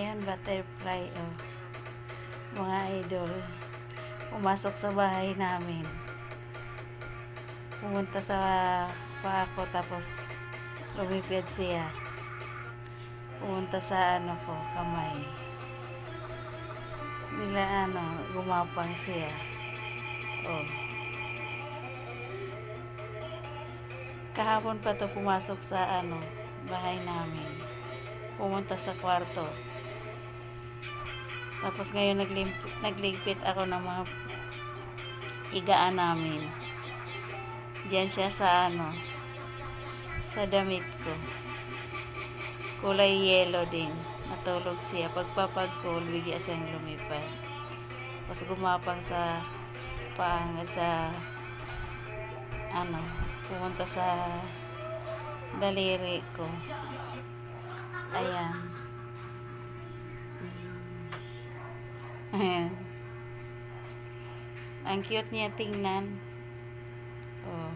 Ayan, butterfly, oh. Mga idol. Pumasok sa bahay namin. Pumunta sa pa ako, tapos lumipid siya. Pumunta sa ano ko, kamay. Nila ano, gumapang siya. Oh. Kahapon pa to pumasok sa ano, bahay namin. Pumunta sa kwarto. Tapos ngayon naglimp- nagligpit ako ng mga higaan namin. Diyan siya sa ano, sa damit ko. Kulay yellow din. Natulog siya. Pagpapag-cool, bigya siyang lumipad. Tapos gumapang sa pang sa ano, pumunta sa daliri ko. Ayan. Ayan. Ang cute niya tingnan. Oh.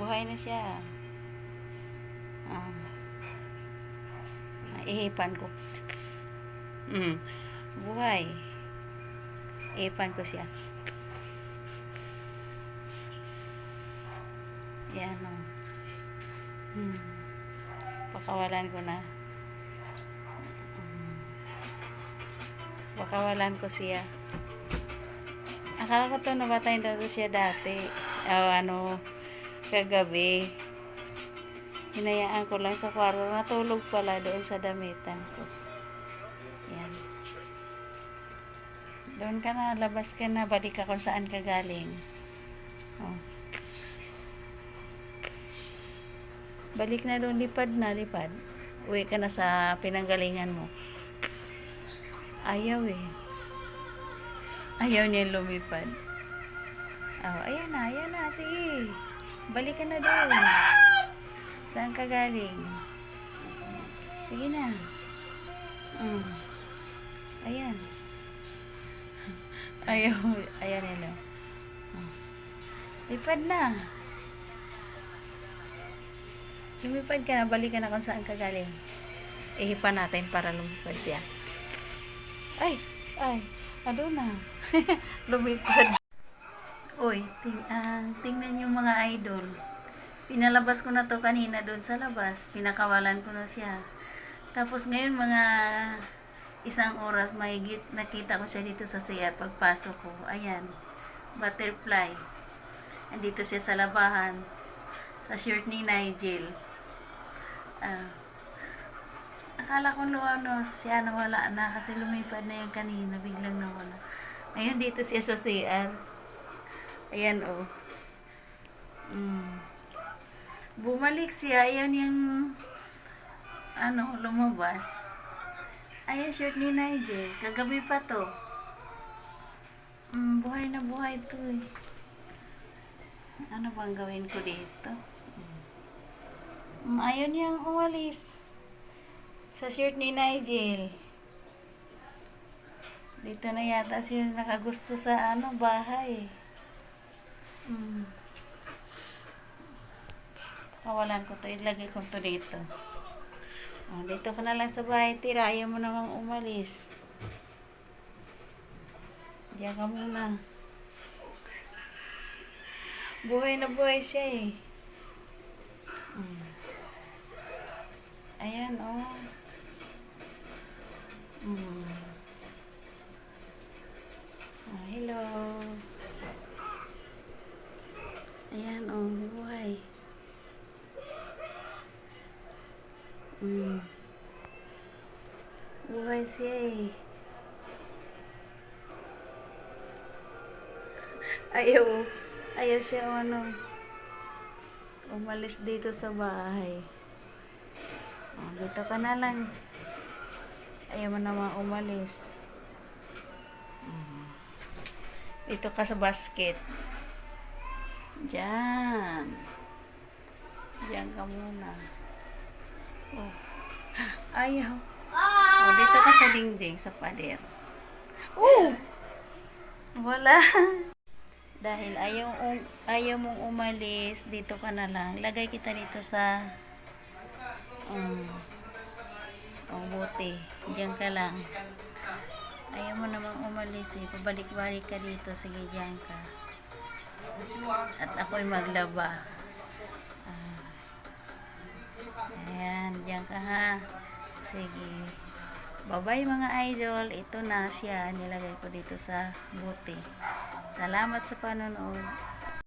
Buhay na siya. Ah. Ihipan ko. Mm. Buhay. Ihipan ko siya. Yan o. Hmm. Pakawalan ko na. Pakawalan ko siya. Akala ko to nabatay na to siya dati. O ano, kagabi. Hinayaan ko lang sa kwarto. Natulog pala doon sa damitan ko. Yan. Doon ka na, labas ka na, balik ka kung saan ka galing. Oh. Balik na doon, lipad na, lipad. Uwi ka na sa pinanggalingan mo. Ayaw eh. Ayaw niya lumipad. Oh, ayan na, ayan na, sige. Balik ka na doon. Saan ka galing? Sige na. Mm. Ayan. Ayaw, ayan nila. Mm. Lipad na. Lumipad ka na, balik ka na kung saan ka galing. Ihipan natin para lumipad siya. Ay, ay, ano na. lumipad. Uy, ting ah, tingnan yung mga idol. Pinalabas ko na to kanina doon sa labas. Pinakawalan ko na siya. Tapos ngayon mga isang oras mahigit nakita ko siya dito sa CR pagpasok ko. Ayan, butterfly. Andito siya sa labahan. Sa shirt ni Nigel. Ah. Akala ko no, ano, siya nawala na kasi lumipad na yung kanina. Biglang nawala. Ngayon dito siya sa CR. Ayan oh. Mm. Bumalik siya. Ayan yung ano, lumabas. Ayan, shirt ni Nigel. Kagabi pa to. Mm, buhay na buhay to eh. Ano bang gawin ko dito? Mm, ayun yung umalis. Sa shirt ni Nigel. Dito na yata siya nakagusto sa ano, bahay. Mm. Kawalan ko to. Ilagay ko to dito. Oh, dito ka na lang sa bahay, tira. Ayaw mo namang umalis. Diyan ka muna. Buhay na buhay siya eh. Mm. Ayan, oh. Mm. Ah, hello. Ayan, oh, buhay. Mm. Buhay siya eh. Ayaw. Ayaw siya ano. Umalis dito sa bahay. Oh, dito ka na lang. Ayaw mo naman umalis. Mm. Dito ka sa basket. Diyan. Diyan ka muna. Oh. Ayaw. Oh, dito ka sa dingding, sa pader. Oh! Wala. Dahil ayaw, um, ayaw mong umalis, dito ka na lang. Lagay kita dito sa um, oh, buti. Diyan ka lang. Ayaw mo namang umalis eh. Pabalik-balik ka dito. Sige, diyan ka. At ako'y maglaba. Ah. Ayan, diyan ka ha. Sige. Bye-bye mga idol. Ito na siya. Nilagay ko dito sa bote. Salamat sa panonood.